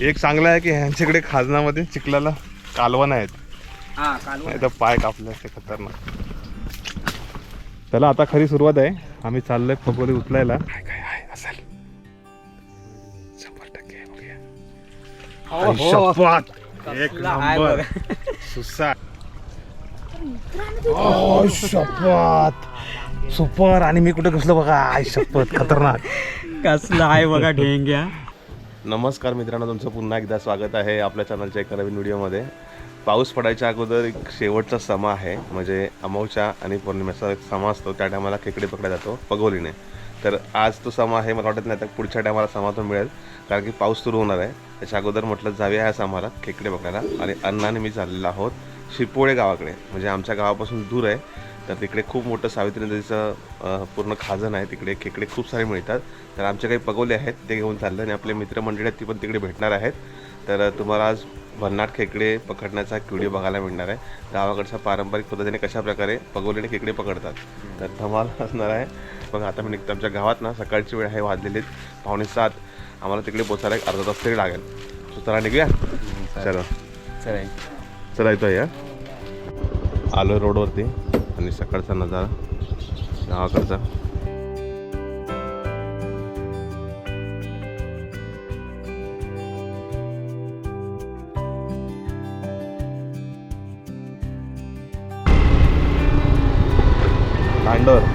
एक चांगलं आहे की ह्यांच्याकडे खाजनामध्ये चिखलाला कालवण आहेत. हा कालवण. नाही तर पाय कापले असते खतरनाक. त्याला आता खरी सुरुवात आहे. आम्ही चाललोय पकोडी उचलायला. काय काय आहे असेल. शंभर टक्के आहे, बघूया. हो, आई हो. शपथ. एक कसला आहे नंबर. सुसा. शपथ. सुपर. आणि मी कुठे घुसलो बघा. आई शपथ. खतरनाक. कसला आहे बघा ढेंग्या. नमस्कार मित्रांनो तुमचं पुन्हा एकदा स्वागत आहे आपल्या चॅनलच्या एका नवीन व्हिडिओमध्ये पाऊस पडायच्या अगोदर एक शेवटचा समा आहे म्हणजे अमावच्या आणि पौर्णिमेचा एक समा असतो त्या टायमाला खेकडे पकडला जातो पगोलीने. तर आज तो समा आहे मला वाटत नाही तर पुढच्या टायमाला समा तो मिळेल कारण की पाऊस सुरू होणार आहे. त्याच्या अगोदर म्हटलं जाऊया ह्या समाला खेकडे पकडायला. आणि अण्णाने मी चाललेलो आहोत शिपोळे गावाकडे म्हणजे आमच्या गावापासून दूर आहे. तर तिकडे खूप मोठं सावित्री नदीचं पूर्ण खाजण आहे. तिकडे खेकडे खूप सारे मिळतात. तर आमचे काही पगोले आहेत ते घेऊन चालले आणि आपले मित्रमंडळी आहेत ती पण तिकडे भेटणार आहेत. तर तुम्हाला आज भन्नाट खेकडे पकडण्याचा एक व्हिडिओ बघायला मिळणार आहे. गावाकडच्या पारंपरिक पद्धतीने कशा प्रकारे पगोलीने खेकडे पकडतात तर धमाल असणार आहे. मग आता मी निघतो आमच्या गावात ना सकाळची वेळ आहे वाजलेली पावणे सात. आम्हाला तिकडे पोचायला एक अर्धा तास तरी लागेल. सो चला निघूया. चलो. चला. चला येतो या. आलो रोडवरती आणि सकाळचा नजारा गावाकडचा. handler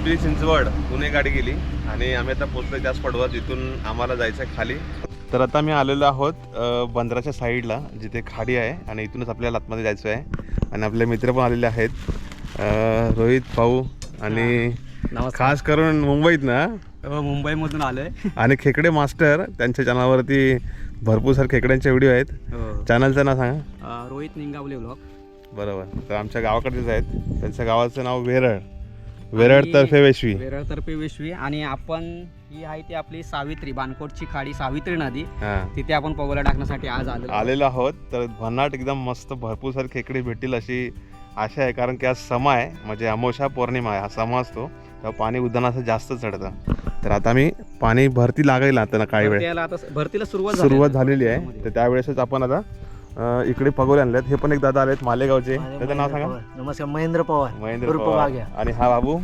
पिंपरी चिंचवड पुणे गाडी गेली आणि आम्ही आता पोचलो त्या स्पॉटवर जिथून आम्हाला जायचं आहे खाली. तर आता मी आलेलो आहोत बंदराच्या साईडला जिथे खाडी आहे आणि इथूनच आपल्याला आतमध्ये जायचं आहे आणि आपले मित्र पण आलेले आहेत. रोहित भाऊ आणि खास करून मुंबईत ना? हो, मुंबईमधून आलोय. आणि खेकडे मास्टर त्यांच्या चॅनलवरती भरपूर सारे खेकड्यांचे व्हिडिओ आहेत. हो. चॅनलचं नाव सांगा. रोहित निंगावले ब्लॉग बरोबर. तर आमच्या गावाकडचेच आहेत. त्यांच्या गावाचं नाव वेरळ. वेरळ तर्फे वेशवी. वेरळतर्फे वेशवी. आणि आपण ही आहे ती आपली सावित्री बानकोटची खाडी सावित्री नदी. तिथे आपण पगोला टाकण्यासाठी आज आलो आलेलो आहोत. तर भन्नाट एकदम मस्त भरपूर सारे खेकडे भेटतील अशी आशा आहे. कारण की आज समा आहे. म्हणजे अमावस्या पौर्णिमा आहे. हा समा असतो. तेव्हा पाणी उद्यानाचं जास्त चढतं. तर आता मी पाणी भरती लागेल आता ना काही वेळ. भरतीला आता भरतीला सुरुवात सुरुवात. झालेली आहे. तर त्यावेळेसच आपण आता अं, इकडे पगोले आणलेत. हे पण एक दादा आलेत मालेगावचे. त्याचं नाव सांगा. नमस्कार महेंद्र पवार. महेंद्र उर्फ पवार. आणि हा बाबू?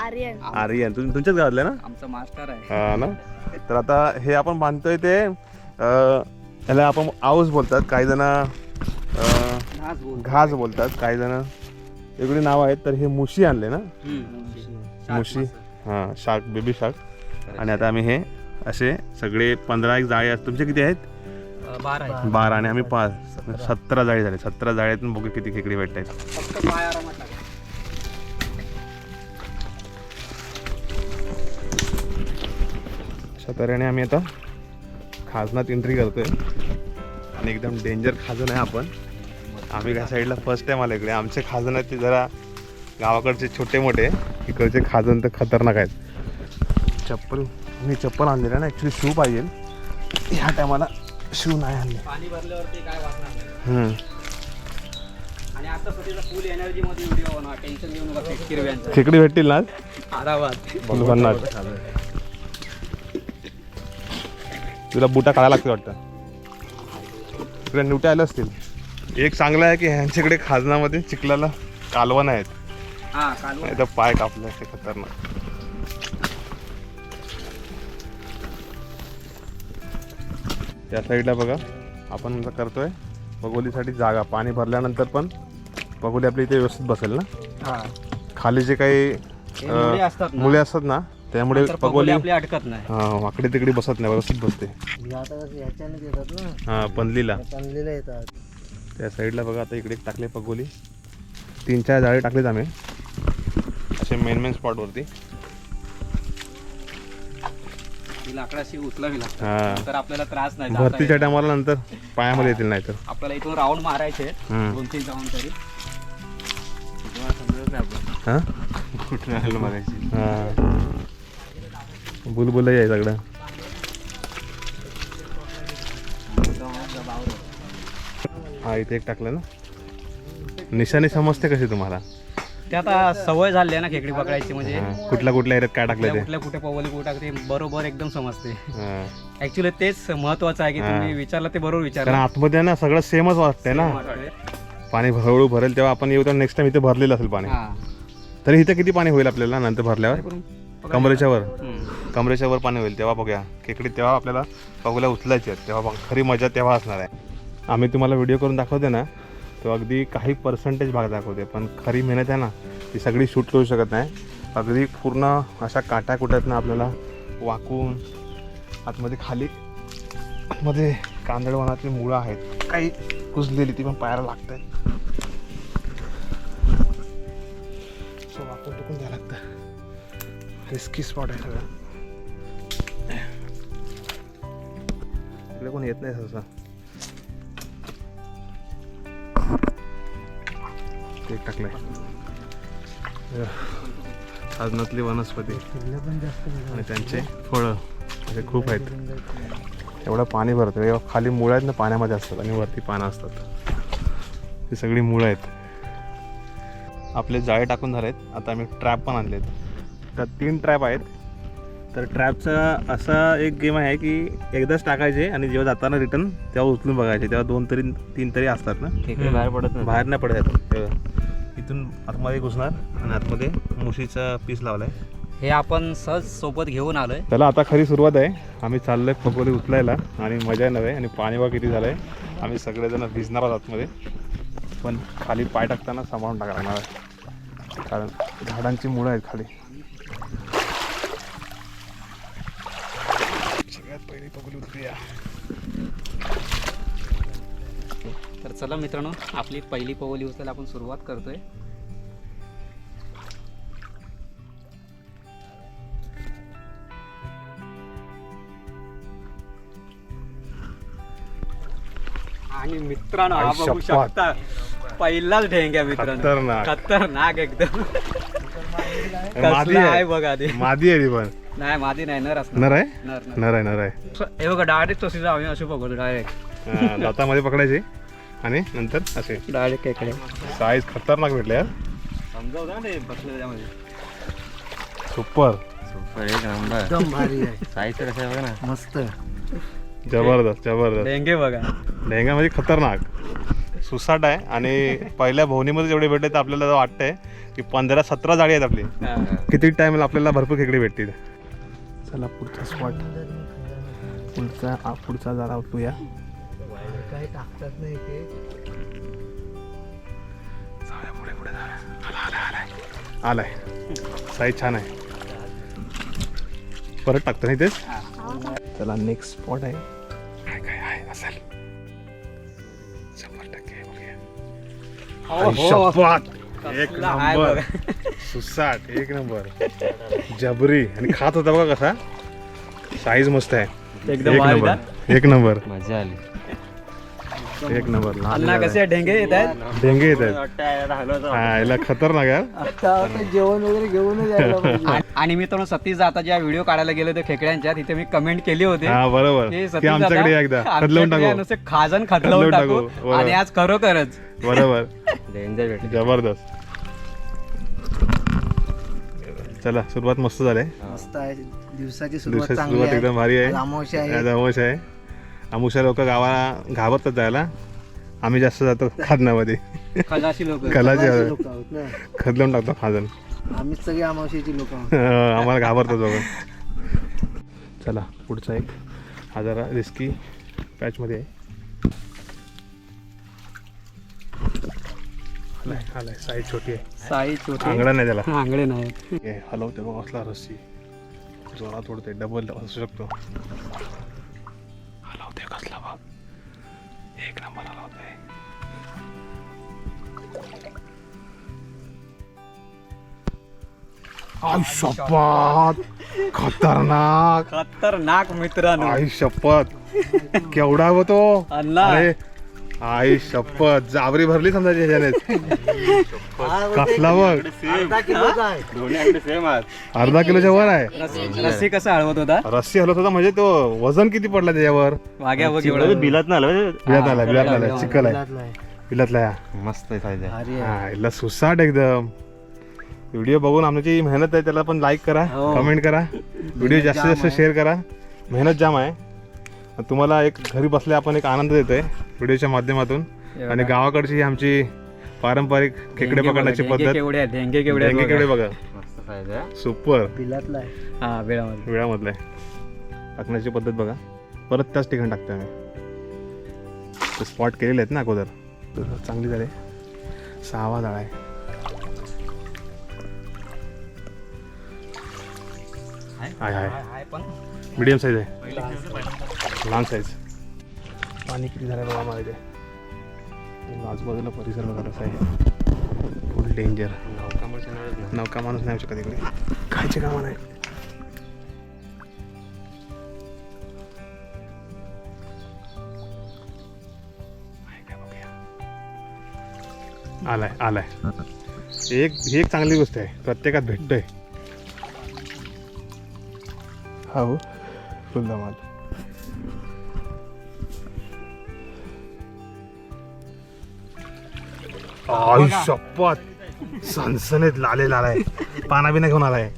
आर्यन. आर्यन. तुम्ही तुमच्याच गावातले ना? आमचा मास्टर आहे. हा ना? तर आता हे आपण बांधतोय ते अं, याला आपण आऊस बोलतात. काही जण अं, घास बोल. घास बोलतात. काही जण वेगळी नाव आहेत. तर हे मुशी आणले ना? मुशी. हां शार्क बेबी शार्क आणि आता आम्ही हे असे सगळे पंधरा एक जाळे आहेत. तुमचे किती आहेत? बारा आहे. बारा आणि आम्ही पाच. सतरा. जाळी झाले. सतरा जाळ्यातून बघू किती खेकडी भेटत आहेत. फक्त पाय आरामात टाका. अशा तऱ्हेने आम्ही आता खाजनात एंट्री करतोय. आणि एकदम डेंजर खाजन आहे आपण. आम्ही ह्या साईडला फर्स्ट टाइम आलो इकडे. आमचे खाजन आहेत ते जरा गावाकडचे छोटे मोठे. इकडचे खाजन तर खतरनाक आहेत. चप्पल मी चप्पल आणलेलं ना. ॲक्च्युली शू पाहिजे. ह्या टायमाला शू नाही आणले. पाणी भरल्यावरती काय वाटणार नाही. हम्म. आणि आता सध्याचा फुल एनर्जी मध्ये व्हिडिओ होणार टेन्शन घेऊ नका ते किरव्यांचं खेकडी भेटतील ना आरामात. फुल भन्नाट तुला बुटा काढायला लागते वाटतं. इकडे निवट्या आल्या असतील. एक चांगलं आहे की ह्यांच्याकडे खाजनामध्ये चिखलाला कालवण आहेत. हा कालवण. नाही तर पाय कापले असते खतरनाक. त्या साईडला बघा. आपण आता करतोय. पगोलीसाठी जागा पाणी भरल्यानंतर पण पगोली आपली इथे व्यवस्थित बसेल ना? हा. खाली जे काही हे मुली असतात ना, मुले असतात ना त्यामुळे पगोली पगोली आपली अटकत नाही. हा वाकडे तिकडे बसत नाही व्यवस्थित बसते. हे आता कसं ह्याच्याने देतात ना हा पनलीला. येतात. त्या साईडला बघा आता इकडे एक टाकले पगोली तीन चार जाळे टाकलेत आम्ही. असे मेन मेन स्पॉटवरती ही लाकडाशी उचलावी लागतात. तर आपल्याला त्रास नाही जाता भरतीच्या येत. टायमाला नंतर पायामध्ये येतील नाही तर आपल्याला इथून राऊंड मारायचे हम्म. दोन तीन राऊंड तरी. हा? कुठून आलो मागायची हा. बुलबुल आहे सगळं. हा इथे एक टाकलं ना. निशाणी समजते कशी तुम्हाला? ते आता सवय झाली आहे ना खेकडी पकडायची म्हणजे हा, कुठल्या कुठल्या एरियात काय टाकलं कुठल्या ते? कुठल्या कुठे पवली कुठे टाकते बरोबर एकदम समजते. हा. ऍक्च्युली तेच महत्वाचं आहे की. तुम्ही विचारलं ते बरोबर कारण विचारलं आतमध्ये ना सगळं सेमच वाटतंय ना. पाणी हळूहळू भरेल तेव्हा आपण येऊ तर नेक्स्ट टाइम इथे भरलेलं असेल पाणी. हा. तरी इथे किती पाणी होईल आपल्याला नंतर भरल्यावर? कमरेच्या वर हम्म. कमरेच्या वर पाणी होईल तेव्हा बघूया. खेकडी तेव्हा आपल्याला बघूला उचलायची आहेत तेव्हा बघ खरी मजा तेव्हा असणार आहे. आम्ही तुम्हाला व्हिडिओ करून दाखवते ना. तो अगदी काही पर्सेंटेज भाग दाखवते पण खरी मेहनत आहे ना ती सगळी शूट करू शकत नाही. अगदी पूर्ण अशा काट्या कुट्यातनं आपल्याला वाकून आतमध्ये खाली आतमध्ये कांदळवनातली मुळं आहेत काही कुजलेली ती पण पायाला लागत आहेत सो वाकून टुकून द्यावं लागतं रिस्की स्पॉट आहे सगळं. इकडे कोण येत नाही सहसा. ते टाकलंय. साधनातली वनस्पती. आणि त्यांचे फळं असे खूप आहेत. एवढं पाणी भरतं. एवढं खाली मुळं आहेत ना पाण्यामध्ये असतात आणि वरती पानं असतात. ही सगळी मुळं आहेत. आपले जाळे टाकून झाले आहेत आता आम्ही ट्रॅप पण आणलेत. तर तीन ट्रॅप आहेत. तर ट्रॅपचा असा एक गेम आहे की एकदाच टाकायचे आणि जेव्हा जाताना रिटर्न तेव्हा उचलून बघायचे. तेव्हा दोन तरी तीन तरी असतात ना. बाहेर पडत नाही. बाहेर नाही पडत. आहेत तेव्हा. इथून आतमध्ये घुसणार आणि आतमध्ये मुशीचा पीस लावलाय. हे आपण सहज सोबत घेऊन आलोय. त्याला आता खरी सुरुवात आहे. आम्ही चाललोय पकोडी उचलायला आणि मजा नव्हे आणि पाणी बघा किती झालंय आम्ही सगळेजण भिजणार आहोत आतमध्ये. पण खाली पाय टाकताना सांभाळून टाका लागणार आहे. कारण झाडांची मुळं आहेत खाली. सगळ्यात पहिली पकोडी उचलूया तर चला मित्रांनो आपली पहिली पवली उचलायला आपण सुरुवात करतोय. आणि मित्रांनो हा बघू. शकता पहिलाच ढेंग्या मित्रांनो. खतरनाक. खतरनाक एकदम. कसला आहे. बघा ते. मादी आहे ती पण. नाही मादी नाही नर असणार. नर आहे? नर नर. नर आहे नर आहे. हे बघा डायरेक्ट तशी आम्ही अशी बघतो डायरेक्ट हा, दातामध्ये पकडायचे. आणि नंतर असे. डायरेक्ट इकडे. साईज खतरनाक भेटले यार समजावं ना ते बसलं त्यामध्ये. सुपर सुपर एक नंबर एकदम भारी आहे. साईज तर बघा ना. मस्त. जबरदस्त जबरदस्त. डेंगे बघा. लेहंगा म्हणजे खतरनाक. सुसाट आहे आणि पहिल्या भवनीमध्ये जेवढे भेटले तर आपल्याला वाटतंय की पंधरा सतरा जाळी आहेत आपली. किती टाइमला आपल्याला भरपूर खेकडे भेटतील. चला पुढचा स्पॉट पुढचा आ, पुढचा जरा उठूया काही टाकतात नाही ते. पुढे पुढे आलाय आलाय. साईज छान आहे. परत टाकतो नाही तेच चला नेक्स्ट स्पॉट आहे. काय काय आहे असेल. शंभर टक्के आई शपथ! एक नंबर. सुसाट एक नंबर. जबरी. आणि खात होता बघा कसा? साईज मस्त आहे. एकदम एक भारी नंबर. एक नंबर. मजा आली. एक नंबर. अण्णा कसे ढेंगे येत आहेत? आहे. डेंगे येत आहेत. हा याला खतरनाक आता आता जेवण वगैरे पाहिजे. आणि- मी तर सतीश जाता ज्या व्हिडिओ काढायला गेले होते खेकड्यांच्या तिथे मी कमेंट केली होती. हा बरोबर. की की सतीश आमच्याकडे या एकदा खदलवून आमच्याकडे टाकू. नुसते खाजन खदलवून खदलवून टाकू. टाकू, बरोबर. आणि आज खरोखरच. बरोबर. डेंजर भेटले. जबरदस्त. चला सुरुवात मस्त झाली. मस्त आहे. दिवसाची सुरुवात दिवसाची चांगली सुरुवात आहे. एकदम भारी आहे. आज अमावस्या आहे. आज अमावस्या आहे. अमुषा लोक गावाला घाबरतात जायला. आम्ही जास्त जातो खादनामध्ये. खलाशी लोक. खलाचे खलाशी लोकं. आहोत ना. खदलवून टाकतो खाजन आम्हीच सगळे अमावस्याची लोक आहोत. आम्हाला घाबरतात बघा चला पुढचा एक. हा जरा रिस्की पॅचमध्ये आहे. आलाय आलाय. साईज छोटी आहे. साई छोटे. आंगडा नाही त्याला. आंगडे नाहीत हे हलवते बघ असला रस्सी. जोरात ओढते डबल असू शकतो. एक नंबर शपथ खतरनाक खतरनाक मित्रांनो आई शपथ केवढा हो तो अण्णा अरे आई शपथ. जाबरी भरली समजा ह्याच्याने कसला बघ सेम आहात अर्धा किलोच्या वर आहे. रस्सी- रस्सी कसा हळवत होता? रस्सी हलत होता म्हणजे तो वजन किती पडला त्याच्यावर? वाघ्या बघ एवढं. बिलात ना आलं बिलात आला बिलात आला चिकल आहे. बिलातला या मस्त आहे हा इला सुसाट एकदम. व्हिडिओ बघून आमची मेहनत आहे त्याला पण लाईक करा हो. कमेंट करा. व्हिडिओ जास्तीत जास्त शेअर करा. मेहनत जाम आहे. तुम्हाला एक घरी बसल्या आपण एक आनंद देतोय व्हिडिओच्या माध्यमातून. आणि गावाकडची ही आमची पारंपरिक खेकडे पकडण्याची पद्धत. केवढे ढेंगे केवढे बघा. सुपर बिलातला आहे. हा वेळामध्ये वेळामधलं आहे. टाकण्याची पद्धत बघा. परत त्याच ठिकाणी टाकतोय आम्ही. ते स्पॉट केलेले आहेत ना अगोदर. तर चांगली झाले. सहावा जाळा आहे. आहे? पण. मीडियम साईज आहे. लहान साईज पाणी किती झालं बघा मला इथे आजूबाजूला परिसर बघा कसा आहे. फुल डेंजर नौकामोल चॅनलच नौका माणूस नाही शकत इकडे. खायचे कामा नाही. आहे आलाय आलाय. एक ही एक चांगली गोष्ट आहे. प्रत्येकात भेटतोय. हा हो फुल धमाल आई शपथ सनसनीत लाले लालाय. पाना बिना घेऊन आलाय.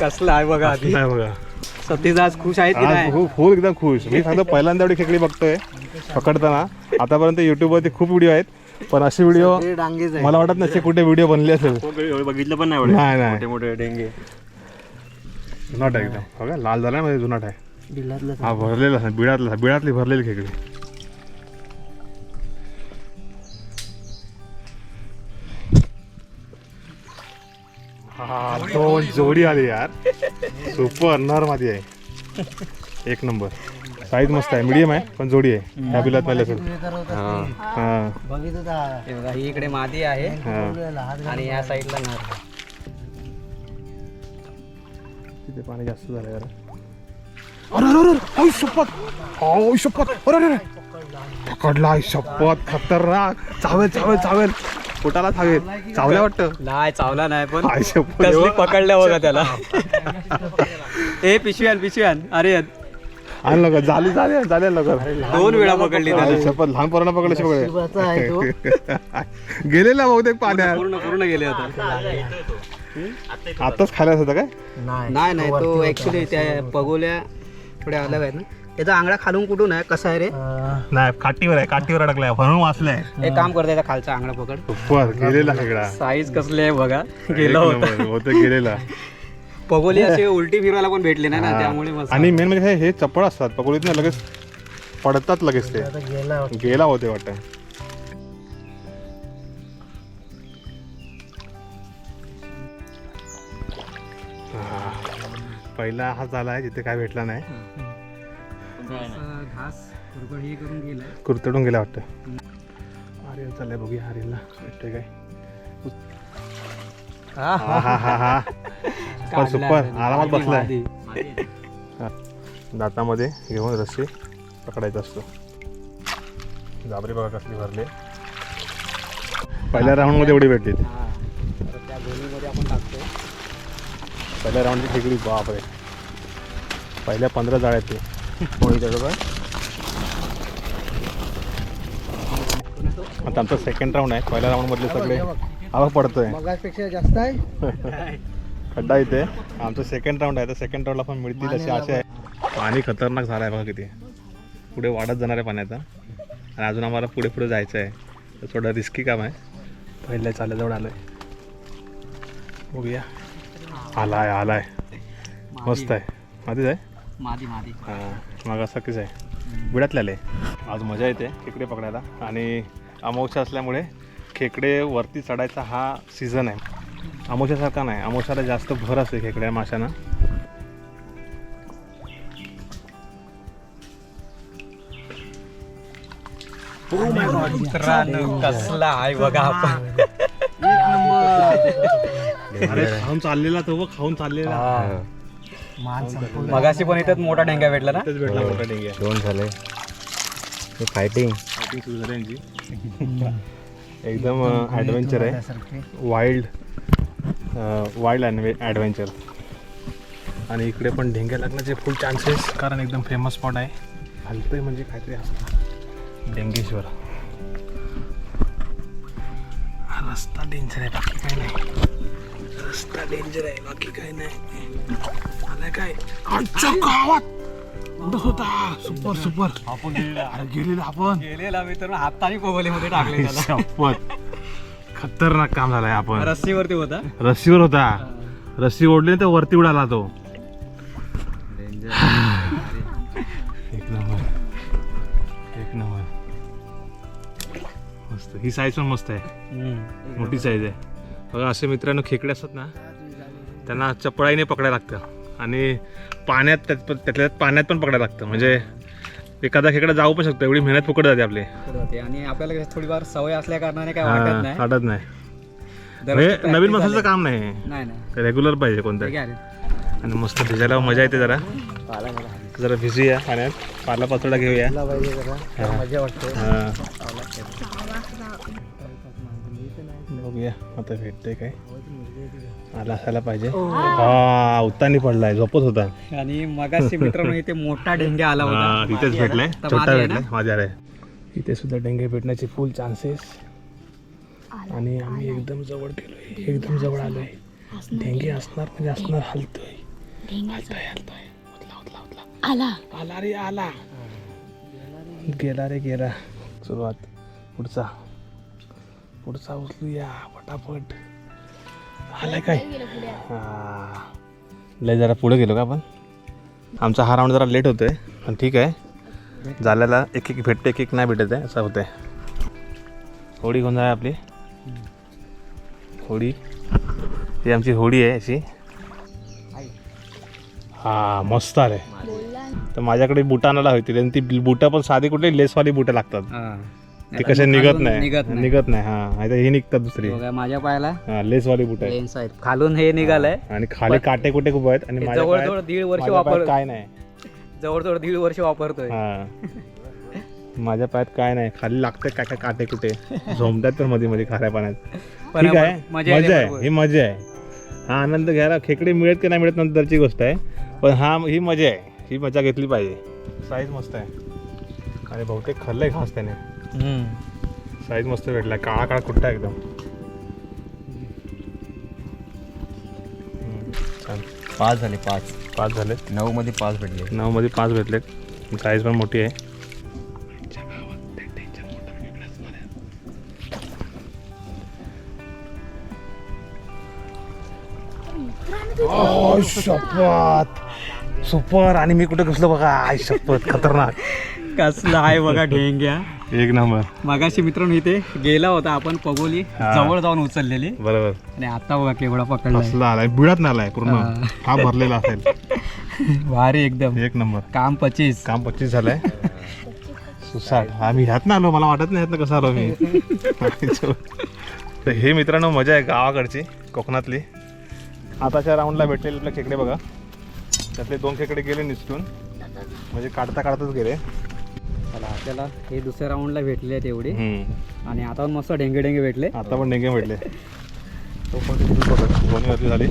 कसला आहे बघा आधी. नाही बघा. सतीश आज खुश आहेत की आज नाही? खूप फुल एकदम खुश. मी सांगतो पहिल्यांदा एवढी खेकडी बघतोय पकडताना. आतापर्यंत युट्यूबवरती खूप व्हिडिओ आहेत पण असे व्हिडिओ हे डांगेच आहे मला वाटत नसे कुठे व्हिडिओ बनले असेल. बघितलं पण नाही एवढे. नाही नाही. मोठे मोठे डेंगे. जुनाट आहे एकदम. बघा लाल झाला म्हणजे जुनाट आहे. बिलातला हा भरलेला आहे, बिळातला बिळातली भरलेली खेकडी. हा दोन जोडी आली यार. सुपर नरमध्ये आहे. एक नंबर. साईज मस्त आहे मीडियम आहे पण जोडी आहे. ह्या बिलात नाही असेल. हा. बघित होता हे बघा ही इकडे मादी आहे. हा. आणि या साईडला नर तिथे पाणी जास्त झालं यार अरे अरे अरे आई शपथ. आई शपथ. अरे अरे अरे. पकडला आई शपथ. खतरनाक. चावेल चावेल चावेल. पोटाला चावेल चावल्या वाटतं? नाही चावला नाही पण शपथ कसली पकडल्या बघा त्याला. ए पिशव्यान पिशव्यान. अरे आण लवकर. झाली झाली झाले लवकर. दोन वेळा पकडली त्याला शपथ लहान पोरांना पकडले सगळे तो. गेलेला बहुतेक पाण्यात. पूर्ण पूर्ण गेले होते आताच खायला होता काय? नाही नाही तो ऍक्च्युली त्या पगोल्या थोड्या अलग आहेत ना. त्याचा आंगडा खालून कुठून आहे? कसा आहे रे? नाही काठीवर आहे काठीवर अडकलाय म्हणून वाचलाय. एक काम करता त्याचा खालचा आंगडा पकड. सुपर गेलेला सगळा. साईज कसले आहे बघा. गेला होता. गेलेला. पगोली अशी उलटी फिरवायला पण भेटली नाही ना त्यामुळे मस्त. आणि मेन म्हणजे हे- हे चप्पळ असतात पकडीत ना लगेच पडतात लगेच ते. गेला होते. वाटतं. हा. पहिला हा झाला आहे जिथे काय भेटला नाही. घास हे करून गेलाय. कुरतडून गेला वाटतं. आर्यन चाललंय बघूया आर्यनला भेटतोय काय? हा हा हा हा. सुपर सुपर आरामात बसलाय. दातामध्ये घेऊन रस्सी पकडायचा असतो. जाबरी बघा कसली भरली. पहिल्या राऊंडमध्ये एवढी भेटली त्या गोणीमध्ये आपण टाकतो पहिल्या राऊंडची खेकडी बापरे. पहिल्या पंधरा जाळ्यात ते. होळी बघा आता आमचा सेकंड राऊंड आहे. पहिल्या राऊंडमधले सगळे आवाज पडतोय. जास्त आहे. खड्डा इथे. आमचं सेकंड राऊंड आहे तर सेकंड राऊंडला पण मिळतील अशी आशा आहे. पाणी खतरनाक झालं आहे बघा किती. पुढे वाढत जाणार आहे पाण्याचा. आणि अजून आम्हाला पुढे पुढे जायचं आहे. तर थोडं रिस्की काम आहे. पहिल्या चाल्याजवळ आलं आहे बघूया. आलाय आलाय. मस्त आहे. मातीच आहे? मादी मादी. हां मग असंच आहे. बिडातले आले आज मजा येते खेकडे पकडायला. आणि अमावस्या असल्यामुळे खेकडे वरती चढायचा हा सीझन आहे. अमावस्यासारखा नाही. अमावस्याला जास्त भर असते खेकड्या माशांना. मित्रांनो कसला आहे बघा आपण. अरे खाऊन चाललेला तो खाऊन चाललेला. मान संपवलं. मगाशी पण इथं मोठा डेंगा भेटला ना? भेटला मोठा डेंग्या दोन झाले. फायटिंग फायटिंग सुरू झाली यांची एकदम ॲडव्हेंचर आहे. वाईल्ड वाईल्ड ॲडव्हेंचर आणि इकडे पण ढेंग्या लागण्याचे फुल चान्सेस कारण एकदम फेमस स्पॉट आहे. हलतोय म्हणजे काहीतरी असतं डेंगेश्वर. हा रस्ता डेंजर आहे बाकी काही नाही. रस्ता डेंजर आहे बाकी काही नाही. आलाय काय आमच्या गावात उडत होता. Super super. आपण अरे गेलेलो आपण. गेलेला मी तर हाताने कोबलीमध्ये टाकले त्याला. शपथ. खतरनाक काम झालंय आपण. रस्सीवरती होता. रस्सीवर होता. रस्सी ओढली तर वरती उडाला तो. एक नंबर. एक नंबर. मस्त. ही साईज पण मस्त आहे. मोठी साईज आहे. बघा असे मित्रांनो खेकडे असतात ना त्यांना चपळाईने पकडायला लागतं. आणि पाण्यात त्यात त्यातल्या त्यात पाण्यात पण पकडायला लागतं. म्हणजे एखादा खेकडा जाऊ पण शकतो एवढी मेहनत फुकट जाते आपली. आणि आपल्याला थोडीफार सवय असल्या कारणाने काय वाटत नाही. वाटत नाही. म्हणजे नवीन मसाल्याचं. काम नाही. नाही नाही. रेग्युलर पाहिजे कोणतं. ठीक आहे. आणि मस्त भिजायला मजा येते जरा. जरा. भिजूया पाण्यात. पाला पाचोडा घेऊया. मजा वाटते. बघूया. आता भेटतंय काय. आला असायला पाहिजे. हा. उत्तानी पडलाय झोपत होता. आणि मगाशी मित्रांनो इथे मोठा डेंग्या आला हा, होता तिथेच भेटलाय तर छोटा आहे भेटलाय माझ्या इथे सुद्धा डेंगे भेटण्याचे फुल चान्सेस आणि आम्ही एकदम जवळ गेलोय एकदम जवळ आलोय. डेंगे असणार म्हणजे असणार हलतोय. हलतोय हलतोय. उतला उतला उतला आला. आला रे आला. गेला रे गेला. सुरुवात. पुढचा. पुढचा उचलूया पटापट. आलाय काय? हा. लय जरा पुढे गेलो का आपण? आमचा हा राऊंड जरा लेट होतोय पण ठीक आहे. झाल्याला एक एक भेटते एक एक नाही भेटत आहे असं होतंय. होडी घेऊन जाय आपली? होडी? ही आमची होडी आहे अशी. हा मस्त आले तर माझ्याकडे बुटा आणायला होती आणि ती बुटा पण साधी कुठे लेसवाली बुटं लागतात. हा. ते कसे निघत नाही. निघत नाही. निघत नाही हा. तर ही निघतात दुसरी. बघा, माझ्या पायाला हा लेसवाली बुट आहे. लेन्स आहेत. खालून हे निघालंय. आणि खाली काटे कुठे खूप आहेत आणि माझ्या जवळजवळ पायात- दीड वर्ष माझ्या पायात वापर काय नाही. जवळजवळ दीड वर्ष वापरतोय. हा. माझ्या पायात काय नाही. खाली लागतं काय काय काटे कुठे. झोमतात तर मध्ये मध्ये खाऱ्या पाण्यात. पण ठीक आहे. मजा आहे. भरपूर. ही मजा आहे. हा आनंद घ्यायला खेकडे मिळत की नाही मिळत नंतरची गोष्ट आहे. पण हा ही मजा आहे. ही मजा घेतली पाहिजे. साईज मस्त आहे. आणि बहुतेक खाल्लंय खास त्याने. साईज मस्त भेटला. काळा काळा कुट्टा एकदम. पाच झाले पाच. पाच झालेत नऊ मध्ये पाच भेटले. नऊ मध्ये पाच भेटलेत. साईज पण मोठी आहे. शपथ. सुपर. आणि मी कुठे घुसलो बघा. आय शपथ. खतरनाक. कसला आहे बघा ढेंग्या. एक नंबर. मगाशी मित्रांनो इथे गेला होता आपण पगोली. जवळ जाऊन उचललेली. बरोबर. आणि आता बघा केवढा पकडला आलाय बिळात ना आलाय पूर्ण. हा. भरलेला असेल. भारी एकदम. एक नंबर. काम पचीस. काम पच्चीस झालंय. सुसाट. आम्ही ह्यात ना आलो मला वाटत नाही ह्यात कसं आलो मी. तर हे मित्रांनो मजा आहे गावाकडची कोकणातली. आताच्या राऊंडला भेटलेले आपले खेकडे बघा. त्यातले दोन खेकडे गेले निसटून. म्हणजे काढता काढताच गेले. चला आपल्याला हे दुसऱ्या राऊंडला भेटले आहेत एवढे. आणि आता पण मस्त डेंगे डेंगे भेटले. आता पण डेंगे भेटले. तो पण दोन्ही वरती झाली.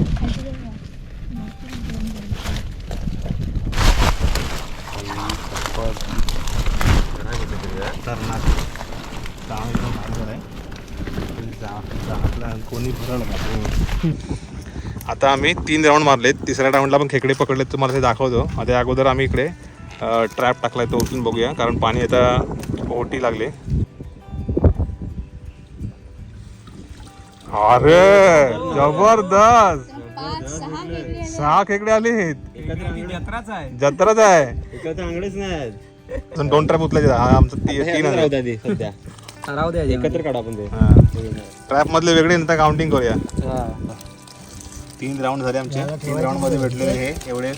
कोणी? आता आम्ही तीन राऊंड मारलेत. तिसऱ्या राऊंडला पण खेकडे पकडलेत तुम्हाला ते दाखवतो. आता अगोदर आम्ही इकडे ट्रॅप टाकलाय तो उचलून बघूया कारण पाणी आता ओटी लागले. अरे जबरदस्त. सहा खेकडे आलेत जत्राच आहे. नाही. दोन ट्रॅप उचलायचे हा आमचं तीन सध्या. एकत्र काढू आपण ते. ट्रॅप मधले वेगळे नंतर काउंटिंग करूया. तीन राऊंड झाले आमचे. तीन राऊंडमध्ये भेटलेले हे एवढे.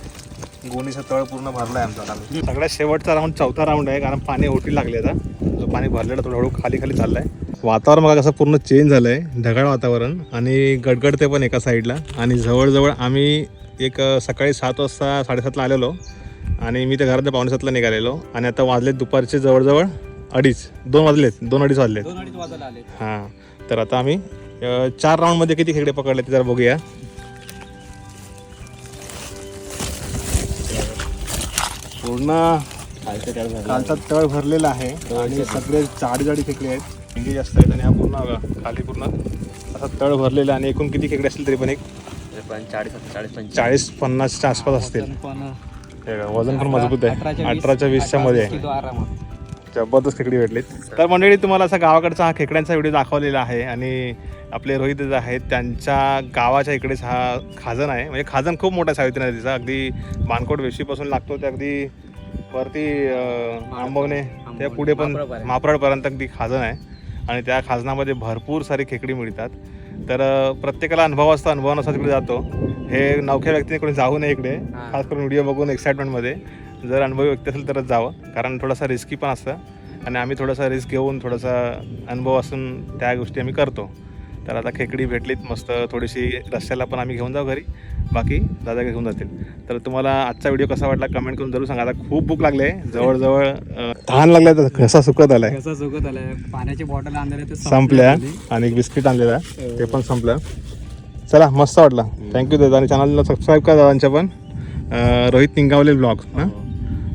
गोणीचं तळ पूर्ण भरलाय आमचा सगळ्यात शेवटचा राऊंड चौथा राऊंड आहे कारण पाणी ओटी लागले आता. जो पाणी भरलेला थोडं हळू खाली खाली चाललाय. वातावरण बघा कसं पूर्ण चेंज झालं आहे ढगाळ वातावरण आणि गडगडते पण एका साईडला आणि जवळजवळ आम्ही एक सकाळी सात वाजता साडेसातला आलेलो. आणि मी त्या घरात पावणे सातला निघालेलो. आणि आता वाजलेत दुपारचे जवळजवळ अडीच दोन वाजलेत दोन अडीच वाजलेत. हां तर आता आम्ही चार राऊंडमध्ये किती खेकडे पकडले ते जरा बघूया. पूर्ण कालचा तळ भरलेला आहे. आणि सगळे जाडी जाडी खेकडे आहेत. हिंगी जास्त आहेत आणि हा पूर्ण बघा, खाली पूर्ण. असा तळ भरलेला आणि एकूण किती खेकडे असतील तरी पण एक चाळीस चाळीस पन्नासच्या आसपास असतील. पण हे बघा, वजन पण मजबूत आहे. अठराच्या वीस- अठराच्या वीसच्या मध्ये आहे. जबरदस्त खेकडी भेटलीत. तर मंडळी तुम्हाला असा गावाकडचा हा खेकड्यांचा व्हिडिओ दाखवलेला आहे आणि आपले रोहित दादा आहेत. त्यांच्या गावाच्या इकडेच हा खाजन आहे. म्हणजे खाजन खूप मोठा सावित्री नदीचा. अगदी मानकोट वेशीपासून लागतो ते अगदी वरती आंबवणे त्या पुढे पण. माप्रळपर्यंत अगदी खाजन आहे. आणि त्या खाजनामध्ये भरपूर सारी खेकडी मिळतात. तर प्रत्येकाला अनुभव असतो अनुभवानुसार तिकडे जातो. हे नवख्या व्यक्तीने कोणी जाऊ नये इकडे. खास करून व्हिडिओ बघून एक्साइटमेंटमध्ये जर अनुभवी व्यक्ती असेल तरच जावं. कारण थोडासा रिस्की पण असतं. आणि आम्ही थोडासा रिस्क घेऊन थोडासा अनुभव असून त्या गोष्टी आम्ही करतो. तर आता खेकडी भेटलीत मस्त थोडीशी रस्त्याला पण आम्ही घेऊन जाऊ घरी. बाकी दादा घेऊन जातील. तर तुम्हाला आजचा व्हिडिओ कसा वाटला कमेंट करून जरूर सांगा. आता खूप भूक लागली आहे. जवळजवळ तहान लागलाय तर घसा सुकत आलाय. कसं सुकत आलंय. पाण्याची बॉटल आणलेल्या ते संपल्या. आणि एक बिस्किट आणलेलं आहे. ते पण संपलं. चला मस्त वाटला. थँक्यू दादा. आणि चॅनलला सबस्क्राईब करा दादांच्या पण. रोहित निंगावले ब्लॉग हां?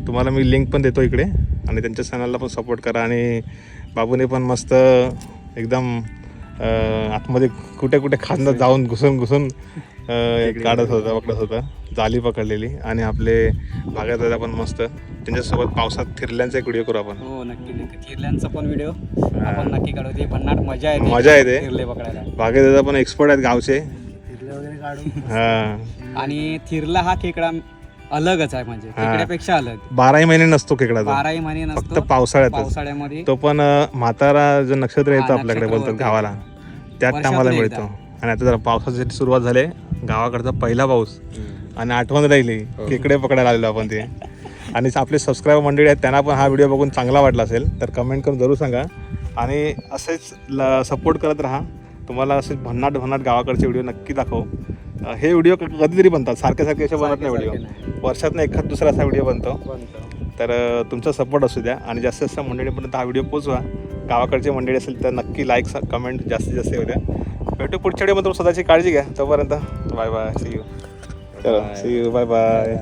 तुम्हाला मी लिंक पण देतो इकडे. आणि त्यांच्या चॅनलला पण सपोर्ट करा. आणि बाबूने पण मस्त एकदम आतमध्ये कुठे कुठे खांदा जाऊन घुसून घुसून काढत होता पकडत होता. जाली पकडलेली. आणि आपले भागात दादा पण मस्त. त्यांच्यासोबत पावसात फिरल्यांचा एक व्हिडिओ करू आपण. हो नक्की नक्की. थिरल्यांचा पण व्हिडिओ आपण नक्की काढू. ती भन्नाट मजा येते. मजा येते. थिरले पकडायला. भागे दादा पण एक्सपर्ट आहेत गावचे. फिरले वगैरे काढून. हां. आणि थिरला हा खेकडा अलगच आहे म्हणजे खेकड्यापेक्षा अलग. बाराही महिने नसतो खेकडाचा बाराही महिने फक्त नसतो पावसाळ्यातच. पावसाळ्यामध्ये. तो पण अं, म्हातारा जो नक्षत्र येतो हा, आपल्याकडे नक्षत्र बोलतात. गावाला त्यात वर्षातून आम्हाला एकदा. मिळतो. आणि आता जरा पावसाची सुरुवात झाली गावाकडचा पहिला पाऊस. आणि आठवण राहिली खेकडे पकडायला आलेलो आपण ते. आणि आपले सबस्क्राईबर मंडळी आहेत त्यांना पण हा व्हिडिओ बघून चांगला वाटला असेल तर कमेंट करून जरूर सांगा. आणि असेच सपोर्ट करत राहा. तुम्हाला असे भन्नाट भन्नाट गावाकडचे व्हिडिओ नक्की दाखव. हे व्हिडिओ कधीतरी बनतात. सारखे सारखे असे बनत नाही व्हिडिओ. वर्षातनं एखाद दुसरा असा व्हिडिओ बनतो. तर तुमचा सपोर्ट असू द्या आणि जास्तीत जास्त मंडळीपर्यंत हा व्हिडिओ पोचवा गावाकडचे मंडळी असेल तर नक्की लाईक कमेंट जास्तीत जास्त येऊ द्या. भेटू पुढच्या व्हिडिओमध्ये स्वतःची काळजी घ्या. तोपर्यंत बाय बाय सी यू चलो सी यू बाय बाय